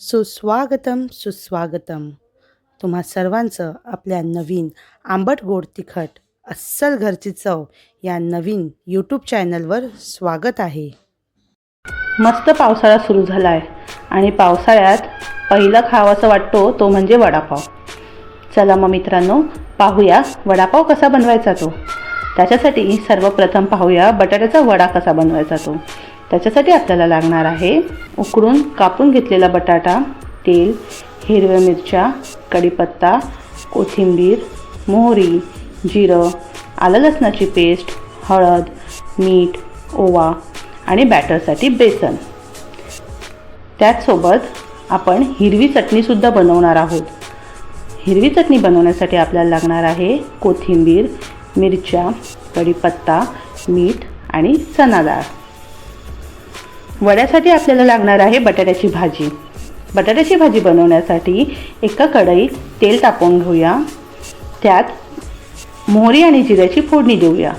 सुस्वागतम सुस्वागतम. तुम्हा सर्वांचं आपल्या नवीन आंबट गोड तिखट अस्सल घरची चव या नवीन यूट्यूब चॅनलवर स्वागत आहे. मस्त पावसाळा सुरू झाला आहे आणि पावसाळ्यात पहिला खावासा वाटतो तो म्हणजे वडापाव. चला मग मित्रांनो पाहूया वडापाव कसा बनवायचा तो. त्याच्यासाठी सर्वप्रथम पाहूया बटाट्याचा वडा कसा बनवायचा तो. त्याच्यासाठी आपल्याला लागणार आहे उकडून कापून घेतलेला बटाटा तेल हिरव्या मिरच्या कढीपत्ता कोथिंबीर मोहरी जिरं आलं लसणाची पेस्ट हळद मीठ ओवा आणि बॅटरसाठी बेसन. त्याचसोबत आपण हिरवी चटणीसुद्धा बनवणार आहोत. हिरवी चटणी बनवण्यासाठी आपल्याला लागणार आहे कोथिंबीर मिरच्या कढीपत्ता मीठ आणि चना डाळ. वड्यासाठी आपल्याला लागणार आहे बटाट्याची भाजी. बटाट्याची भाजी बनवण्यासाठी एका कढईत तेल तापवून घेऊया. त्यात मोहरी आणि जिऱ्याची फोडणी देऊया.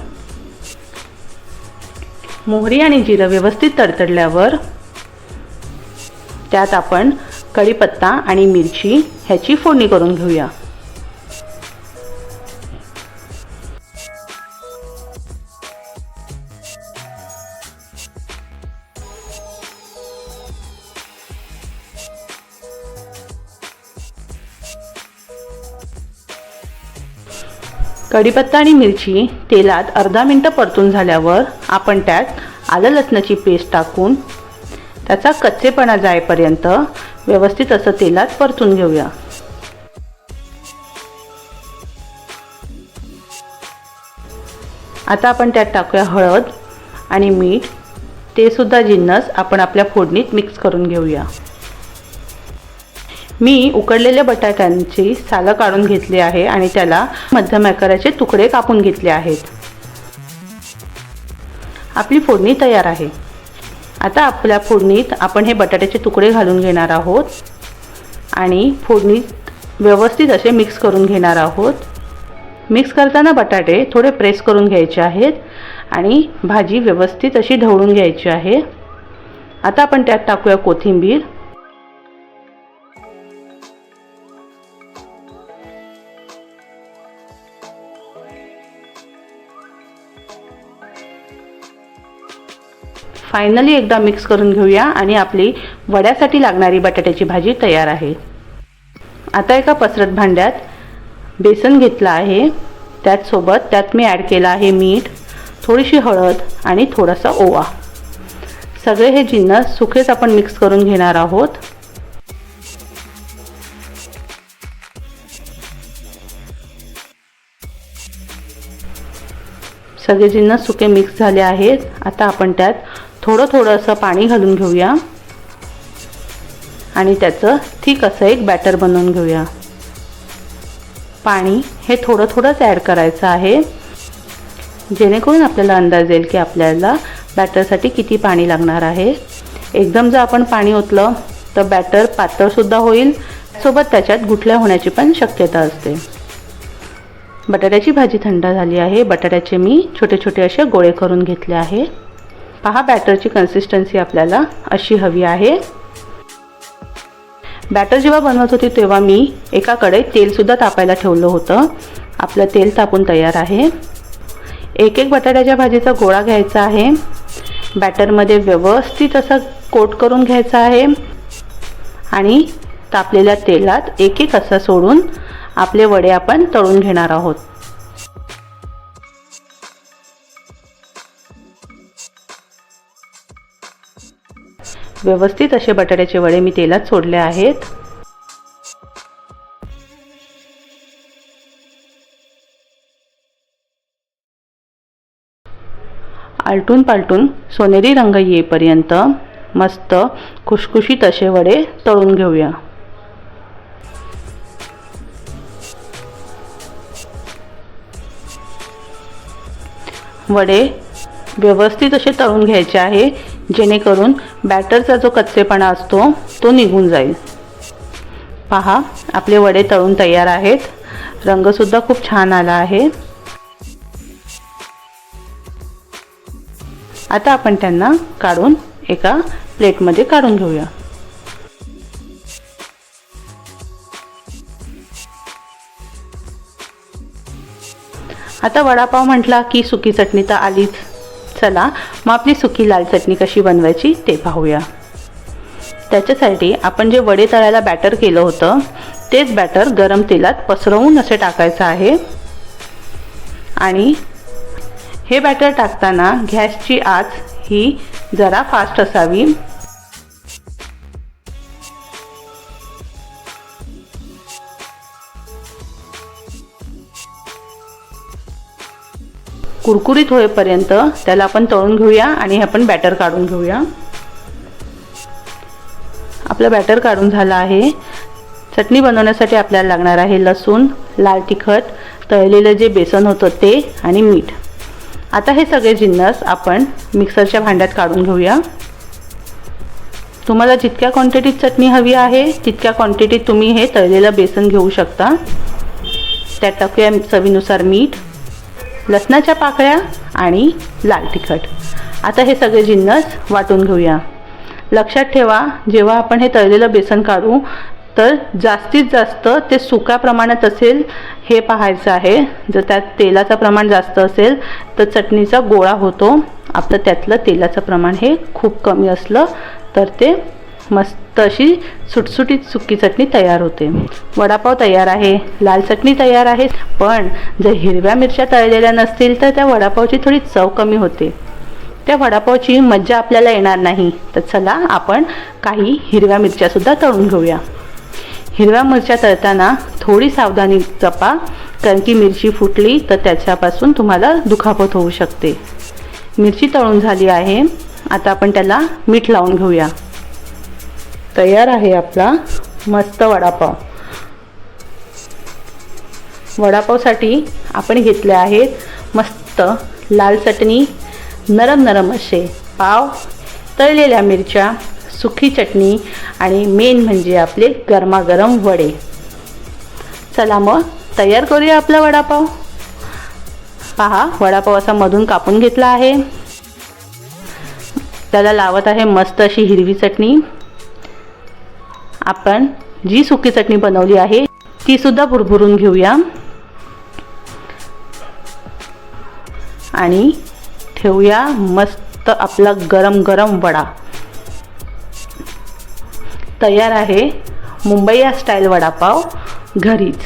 मोहरी आणि जिरं व्यवस्थित तडतडल्यावर त्यात आपण कढीपत्ता आणि मिरची ह्याची फोडणी करून घेऊया. कढीपत्ता आणि मिरची तेलात अर्धा मिनटं परतून झाल्यावर आपण त्यात आलं लसणाची पेस्ट टाकून त्याचा कच्चेपणा जाईपर्यंत व्यवस्थित असं तेलात परतून घेऊया. आता आपण त्यात टाकूया हळद आणि मीठ. ते सुद्धा जिन्नस आपण आपल्या फोडणीत मिक्स करून घेऊया. मी उकडलेल्या बटाट्यांची सालं काढून घेतली आहे आणि त्याला मध्यम आकाराचे तुकडे कापून घेतले आहेत. आपली फोडणी तयार आहे. आता आपल्या फोडणीत आपण हे बटाट्याचे तुकडे घालून घेणार आहोत आणि फोडणीत व्यवस्थित असे मिक्स करून घेणार आहोत. मिक्स करताना बटाटे थोडे प्रेस करून घ्यायचे आहेत आणि भाजी व्यवस्थित अशी ढवळून घ्यायची आहे. आता आपण त्यात टाकूया कोथिंबीर. फायनली एकदा मिक्स करून घेऊया आणि आपली वड्यासाठी लागणारी बटाट्याची भाजी तयार आहे. आता एका पसरत भांड्यात बेसन घेतलं आहे. त्याचसोबत त्यात मी ॲड केलं आहे मीठ थोडीशी हळद आणि थोडासा ओवा. सगळे हे जिन्नस सुखेच आपण मिक्स करून घेणार आहोत. सगळे जिन्नस सुके मिक्स झाले आहेत. आता आपण त्यात थोडं थोडं असं पाणी घालून घेऊया. आणि त्याचं थिक असं एक बॅटर बनवून घेऊया. पाणी हे थोडं थोडंच ॲड करायचं आहे. जेणेकरून आपल्याला अंदाज येईल की आपल्याला बॅटरसाठी किती पाणी लागणार आहे. एकदम जर आपण पाणी ओतलं तर बॅटर पातळसुद्धा होईल. सोबत त्याच्यात गुठल्या होण्याची पण शक्यता असते. बटाट्याची भाजी थंड झाली आहे. बटाट्याचे मी छोटे छोटे असे गोळे करून घेतले आहे. पहा बॅटरची कन्सिस्टन्सी आपल्याला अशी हवी आहे. बॅटर जेव्हा बनवत होती तेव्हा मी एकाकडे तेलसुद्धा तापायला ठेवलं होतं. आपलं तेल तापून तयार आहे. एक एक बटाट्याच्या भाजीचा गोळा घ्यायचा आहे. बॅटरमध्ये व्यवस्थित असं कोट करून घ्यायचा आहे. आणि तापलेल्या तेलात एक एक असं सोडून आपले वडे आपण तळून घेणार आहोत. व्यवस्थित असे बटाट्याचे वडे मी तेलात सोडले आहेत. आलटून पालटून सोनेरी रंग येईपर्यंत मस्त खुशखुशीत असे वडे तळून घेऊया. वडे व्यवस्थित असे तळून घ्यायचे आहे. जेणेकरून बॅटरचा जो कच्चेपणा असतो तो निघून जाईल. पहा आपले वडे तळून तयार आहेत. रंगसुद्धा खूप छान आला आहे. आता आपण त्यांना काढून एका प्लेटमध्ये काढून घेऊया. आता वडापाव म्हटला की सुकी चटणी तर आलीच. चला मग आपली सुकी लाल चटणी कशी बनवायची ते पाहूया. त्याच्यासाठी आपण जे वडे तळायला बॅटर केलं होतं तेच बॅटर गरम तेलात पसरवून असे टाकायचं आहे. आणि हे बॅटर टाकताना गॅसची आच ही जरा फास्ट असावी. कुरकुरीत होईपर्यंत त्याला आपण तळून घेऊया आणि हे आपण बॅटर काढून घेऊया. आपलं बॅटर काढून झालं आहे. चटणी बनवण्यासाठी आपल्याला लागणार आहे लसूण लाल तिखट तळलेलं जे बेसन होतं ते आणि मीठ. आता हे सगळे जिन्नस आपण मिक्सरच्या भांड्यात काढून घेऊया. तुम्हाला जितक्या क्वांटिटीत चटणी हवी आहे तितक्या क्वांटिटीत तुम्ही हे तळलेलं बेसन घेऊ शकता. त्यात टाकूया चवीनुसार मीठ. लसणाच्या पाकळ्या आणि लाल तिखट. आता हे सगळे जिन्नस वाटून घेऊया. लक्षात ठेवा जेव्हा आपण हे तळलेलं बेसन काढू तर जास्तीत जास्त ते सुक्या प्रमाणात असेल हे पाहायचं आहे. जर त्यात तेलाचं प्रमाण जास्त असेल तर चटणीचा गोळा होतो. आपलं त्यातलं तेलाचं प्रमाण हे खूप कमी असलं तर ते मस्त अशी सुटसुटीत सुकी चटणी तयार होते. वडापाव तयार आहे लाल चटणी तयार आहे पण जर हिरव्या मिरच्या तळलेल्या नसतील तर त्या वडापावची थोडी चव कमी होते. त्या वडापावची मज्जा आपल्याला येणार नाही. तर चला आपण काही हिरव्या मिरच्यासुद्धा तळून घेऊया. हिरव्या मिरच्या तळताना थोडी सावधानी जपा कारण की मिरची फुटली तर त्याच्यापासून तुम्हाला दुखापत होऊ शकते. मिरची तळून झाली आहे. आता आपण त्याला मीठ लावून घेऊया. तयार आहे आपला मस्त वडापाव. वडापावसाठी आपण घेतले आहेत मस्त लाल चटणी नरम नरम असे पाव तळलेल्या मिरच्या सुखी चटणी आणि मेन म्हणजे आपले गरमागरम वडे. चला मग तयार करूया आपला वडापाव. पहा वडापाव असा मधून कापून घेतला आहे. त्याला लावत आहे मस्त अशी हिरवी चटणी. आपण जी सुकी चटणी बनवली आहे ती सुद्धा भुरभुरून घेऊया. आणि ठेवूया मस्त आपला गरम गरम वडा. तयार आहे मुंबई या स्टाईल वडापाव घरीच.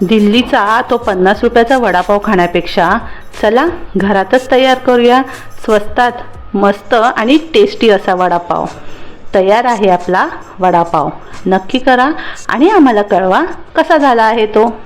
दिल्लीचा तो पन्नास रुपयाचा वडापाव खाण्यापेक्षा चला घरातच तयार करूया. स्वस्तात मस्त आणि टेस्टी असा वडापाव. तयार आहे आपला वडापाव. नक्की करा आणि आम्हाला कळवा कसा झाला आहे तो.